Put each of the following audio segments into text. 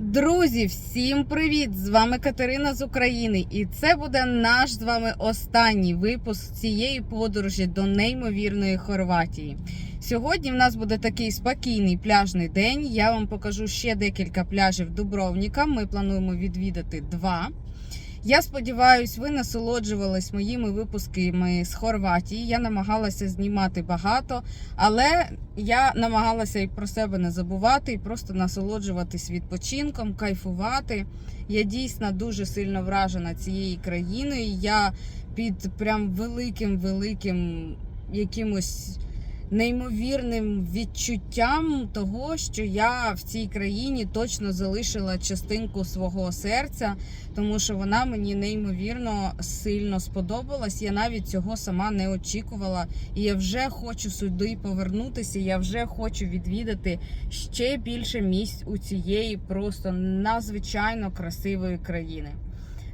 Друзі, всім привіт! З вами Катерина з України, і це буде наш з вами останній випуск цієї подорожі до неймовірної Хорватії. Сьогодні в нас буде такий спокійний пляжний день. Я вам покажу ще декілька пляжів Дубровніка. Ми плануємо відвідати два. Я сподіваюся, ви насолоджувались моїми випусками з Хорватії. Я намагалася знімати багато, але я намагалася і про себе не забувати, і просто насолоджуватись відпочинком, кайфувати. Я дійсно дуже сильно вражена цією країною. Я під прям великим великим якимось неймовірним відчуттям того, що я в цій країні точно залишила частинку свого серця, тому що вона мені неймовірно сильно сподобалась. Я навіть цього сама не очікувала. І я вже хочу сюди повернутися. Я вже хочу відвідати ще більше місць у цієї просто надзвичайно красивої країни.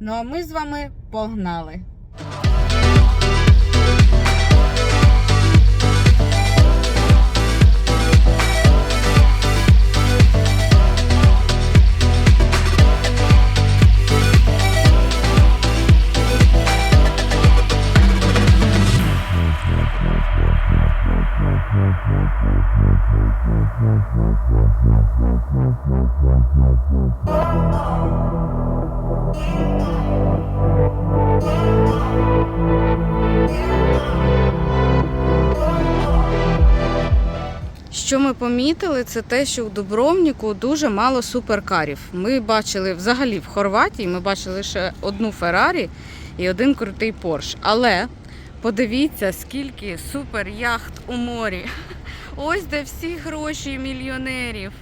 Ну а ми з вами погнали! Що ми помітили, це те, що у Дубровніку дуже мало суперкарів. Ми бачили взагалі в Хорватії, ми бачили лише одну Феррарі і один крутий Порш. Але подивіться, скільки суперяхт у морі. Ось де всі гроші мільйонерів.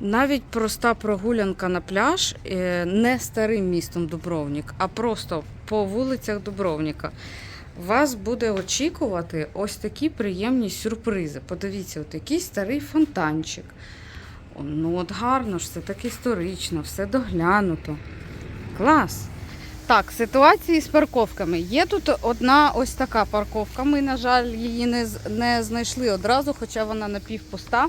Навіть проста прогулянка на пляж е, не старим містом Дубровнік, а просто по вулицях Дубровніка. Вас буде очікувати ось такі приємні сюрпризи. Подивіться, от якийсь старий фонтанчик. Ну, от гарно ж, все так історично, все доглянуто. Клас! Так, ситуації з парковками. Є тут одна ось така парковка. Ми, на жаль, її не, не знайшли одразу, хоча вона напівпуста.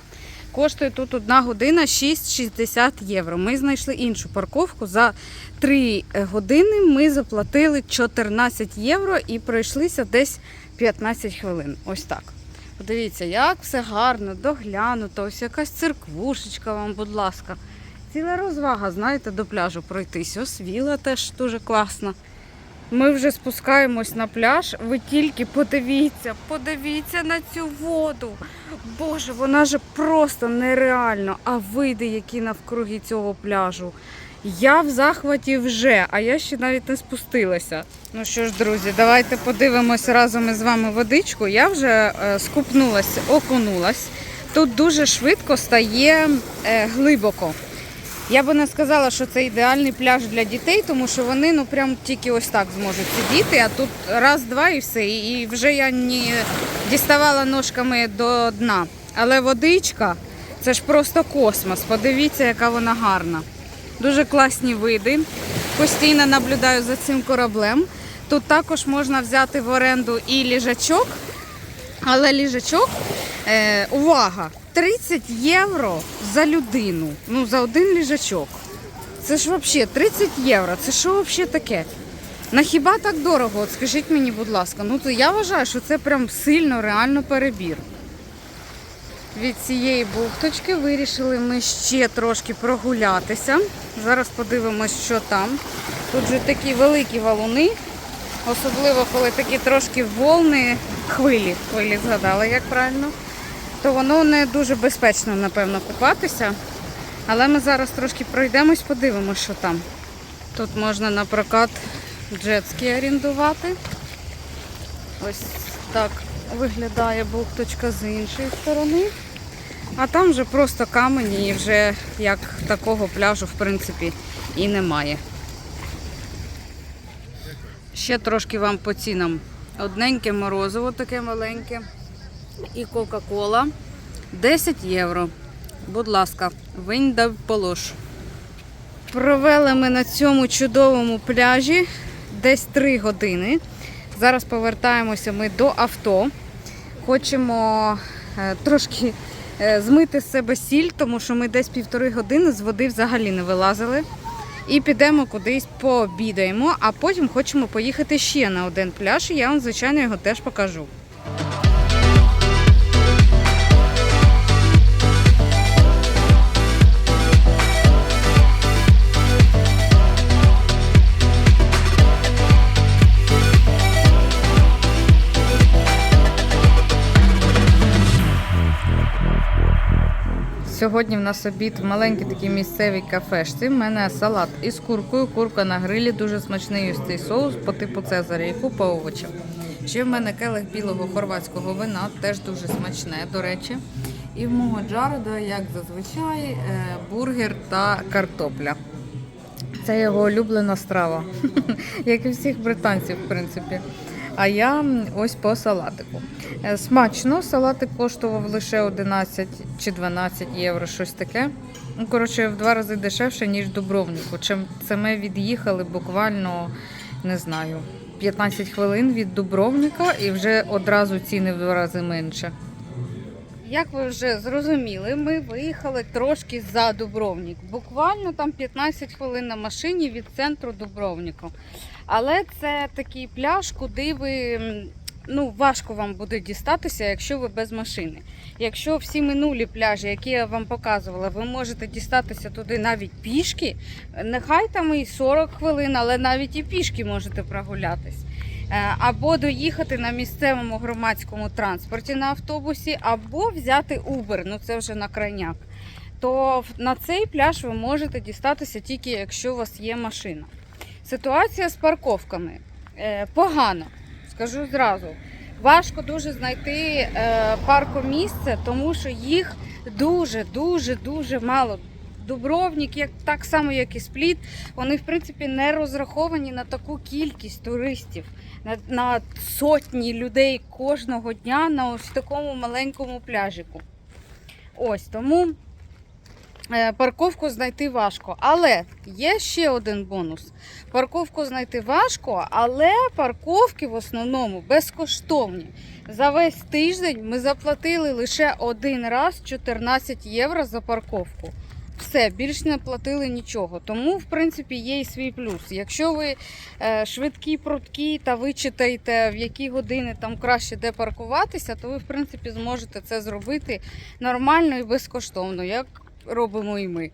Коштує тут одна година 6,60 євро. Ми знайшли іншу парковку. За 3 години ми заплатили 14 євро і пройшлися десь 15 хвилин. Ось так. Подивіться, як все гарно, доглянуто. Ось якась церквушечка вам, будь ласка. Ціла розвага, знаєте, до пляжу пройтись. Ось віла теж дуже класна. Ми вже спускаємось на пляж. Ви тільки подивіться, подивіться на цю воду. Боже, вона же просто нереально. А види, які навкруги цього пляжу. Я в захваті вже, а я ще навіть не спустилася. Ну що ж, друзі, давайте подивимось разом із вами водичку. Я вже е, скупнулась, окунулась. Тут дуже швидко стає е, глибоко. Я би не сказала, що це ідеальний пляж для дітей, тому що вони ну прям тільки ось так зможуть сидіти, а тут раз-два і все. І вже я не діставала ножками до дна. Але водичка це ж просто космос. Подивіться, яка вона гарна. Дуже класні види. Постійно наблюдаю за цим кораблем. Тут також можна взяти в оренду і ліжачок, але ліжачок, е, увага, 30 євро за людину. Ну, за один ліжачок. Це ж взагалі 30 євро. Це що взагалі таке? На хіба так дорого? От скажіть мені, будь ласка. Ну то я вважаю, що це прям сильно реально перебір. Від цієї бухточки вирішили ми ще трошки прогулятися. Зараз подивимось, що там. Тут же такі великі валуни, особливо коли такі трошки волни, хвилі, хвилі згадала, як правильно, то воно не дуже безпечно, напевно, купатися. Але ми зараз трошки пройдемось, подивимось, що там. Тут можна на прокат джетські орендувати. Ось так виглядає бухточка з іншої сторони. А там вже просто камені і вже як такого пляжу, в принципі, і немає. Ще трошки вам по цінам. Одненьке морозиво таке маленьке. І Кока-Кола. 10 євро. Будь ласка, винь да полож. Провели ми на цьому чудовому пляжі десь 3 години. Зараз повертаємося ми до авто. Хочемо е, трошки е, змити з себе сіль, тому що ми десь півтори години з води взагалі не вилазили. І підемо кудись пообідаємо, а потім хочемо поїхати ще на один пляж, і я вам, звичайно, його теж покажу. Сьогодні в нас обід в маленькій такій місцевій кафешці. У мене салат із куркою, курка на грилі, дуже смачний цей соус по типу Цезаря і купа овочів. Ще в мене келих білого хорватського вина, теж дуже смачне, до речі. І в мого Джареда, як зазвичай, е, бургер та картопля. Це його улюблена страва, як і всіх британців, в принципі. А я ось по салатику. Е, Смачно, салатик коштував лише 11 чи 12 євро, щось таке. Ну, коротше, в два рази дешевше, ніж Дубровнику. Чим це ми від'їхали буквально, не знаю, 15 хвилин від Дубровника і вже одразу ціни в два рази менше. Як ви вже зрозуміли, ми виїхали трошки за Дубровник. Буквально там 15 хвилин на машині від центру Дубровнику. Але це такий пляж, куди ви ну, важко вам буде дістатися, якщо ви без машини. Якщо всі минулі пляжі, які я вам показувала, ви можете дістатися туди навіть пішки, нехай там і 40 хвилин, але навіть і пішки можете прогулятись. Е, Або доїхати на місцевому громадському транспорті на автобусі, або взяти Uber, ну це вже на крайняк. То на цей пляж ви можете дістатися тільки якщо у вас є машина. Ситуація з парковками е, погано, скажу зразу. Важко дуже знайти е, паркомісце, тому що їх дуже, дуже, дуже мало. Дубровник, як так само, як і спліт, вони в принципі не розраховані на таку кількість туристів, на, на сотні людей кожного дня на ось такому маленькому пляжику. Ось тому е, парковку знайти важко. Але є ще один бонус. Парковку знайти важко, але парковки в основному безкоштовні. За весь тиждень ми заплатили лише один раз 14 євро за парковку. Все, більш не платили нічого. Тому, в принципі, є і свій плюс. Якщо ви е, швидкі, прудкі та вичитаєте, в які години там краще де паркуватися, то ви, в принципі, зможете це зробити нормально і безкоштовно, як робимо і ми.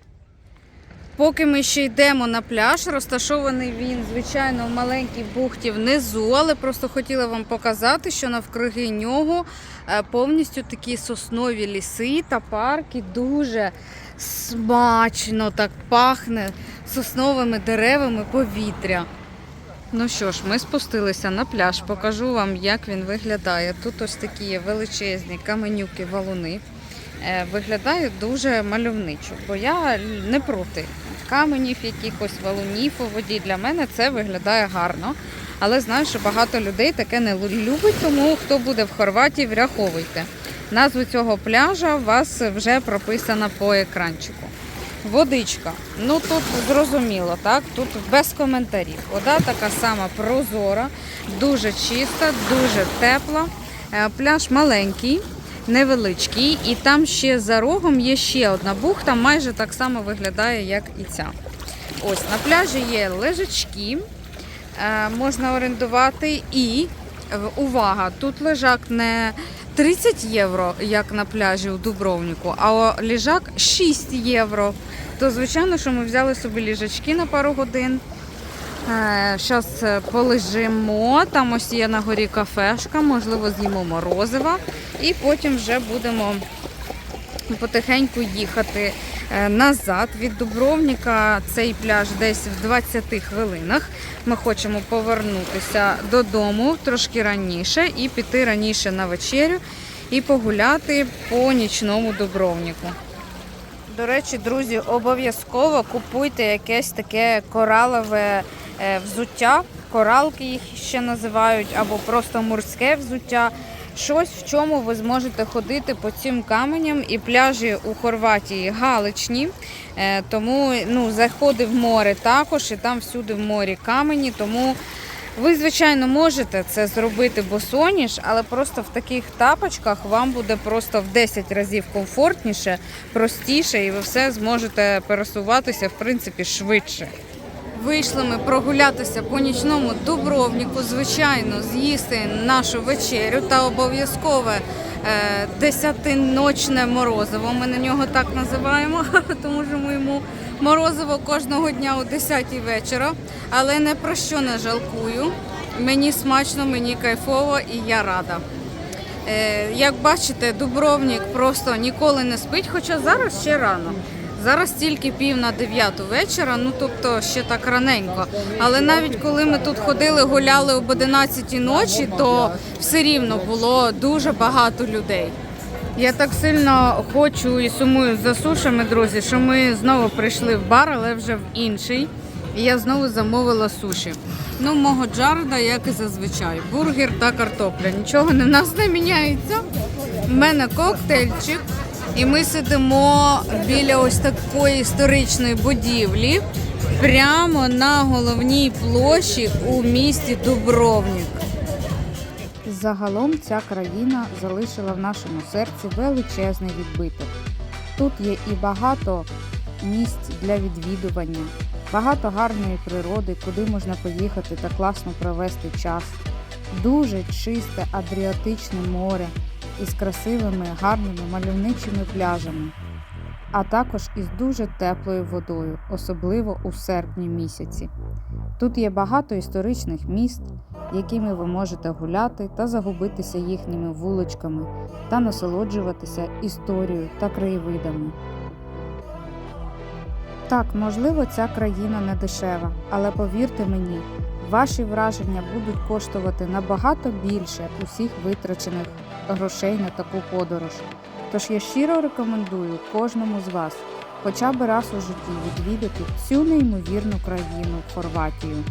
Поки ми ще йдемо на пляж, розташований він, звичайно, в маленькій бухті внизу, але просто хотіла вам показати, що навкруги нього е, повністю такі соснові ліси та парки дуже смачно так пахне сосновими деревами повітря. Ну що ж, ми спустилися на пляж, покажу вам, як він виглядає. Тут ось такі величезні каменюки, валуни. Е, Виглядає дуже мальовничо, бо я не проти каменів, якихось валунів у воді. Для мене це виглядає гарно. Але знаю, що багато людей таке не любить, тому хто буде в Хорватії, враховуйте. Назву цього пляжа у вас вже прописана по екранчику. Водичка. Ну тут зрозуміло, так? Тут без коментарів. Вода така сама прозора, дуже чиста, дуже тепла. Е, Пляж маленький, невеличкий, і там ще за рогом є ще одна бухта, майже так само виглядає, як і ця. Ось на пляжі є лежачки, е, можна орендувати і е, увага, тут лежак не 30 євро, як на пляжі у Дубровнику, а ліжак 6 євро. То, звичайно, що ми взяли собі ліжачки на пару годин. Зараз полежимо, там ось є на горі кафешка, можливо, з'їмо морозива, і потім вже будемо потихеньку їхати е, назад від Дубровника. Цей пляж десь в 20 хвилинах. Ми хочемо повернутися додому трошки раніше і піти раніше на вечерю і погуляти по нічному Дубровнику. До речі, друзі, обов'язково купуйте якесь таке коралове е, взуття. Коралки їх ще називають, або просто морське взуття. Щось, в чому ви зможете ходити по цим каменям. І пляжі у Хорватії галичні, е, тому ну, заходи в море також, і там всюди в морі камені. Тому Ви, звичайно, можете це зробити босоніж, але просто в таких тапочках вам буде просто в 10 разів комфортніше, простіше, і ви все зможете пересуватися, в принципі, швидше. Вийшли ми прогулятися по нічному Дубровнику, звичайно, з'їсти нашу вечерю та обов'язкове е, десятиночне морозиво. Ми на нього так називаємо, тому що ми йому морозиво кожного дня о 10 вечора. Але не про що не жалкую. Мені смачно, мені кайфово і я рада. Е, Як бачите, Дубровник просто ніколи не спить, хоча зараз ще рано. Зараз тільки пів на дев'яту вечора, ну тобто ще так раненько. Але навіть коли ми тут ходили, гуляли об 11 ночі, то все рівно було дуже багато людей. Я так сильно хочу і сумую за сушами, друзі, що ми знову прийшли в бар, але вже в інший. І я знову замовила суші. Ну, мого Джарда, як і зазвичай, бургер та картопля. Нічого не нас не міняється. У мене коктейльчик, і ми сидимо біля ось такої історичної будівлі, прямо на головній площі у місті Дубровник. Загалом ця країна залишила в нашому серці величезний відбиток. Тут є і багато місць для відвідування, багато гарної природи, куди можна поїхати та класно провести час. Дуже чисте Адріатичне море із красивими, гарними мальовничими пляжами, а також із дуже теплою водою, особливо у серпні місяці. Тут є багато історичних міст, якими ви можете гуляти та загубитися їхніми вуличками та насолоджуватися історією та краєвидами. Так, можливо, ця країна не дешева, але повірте мені, ваші враження будуть коштувати набагато більше усіх витрачених грошей на таку подорож. Тож я щиро рекомендую кожному з вас хоча б раз у житті відвідати цю неймовірну країну Хорватію.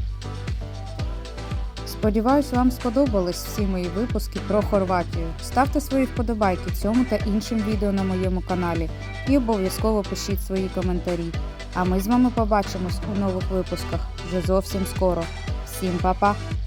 Сподіваюсь, вам сподобались всі мої випуски про Хорватію. Ставте свої вподобайки цьому та іншим відео на моєму каналі і обов'язково пишіть свої коментарі. А ми з вами побачимось у нових випусках вже зовсім скоро. Всім па-па!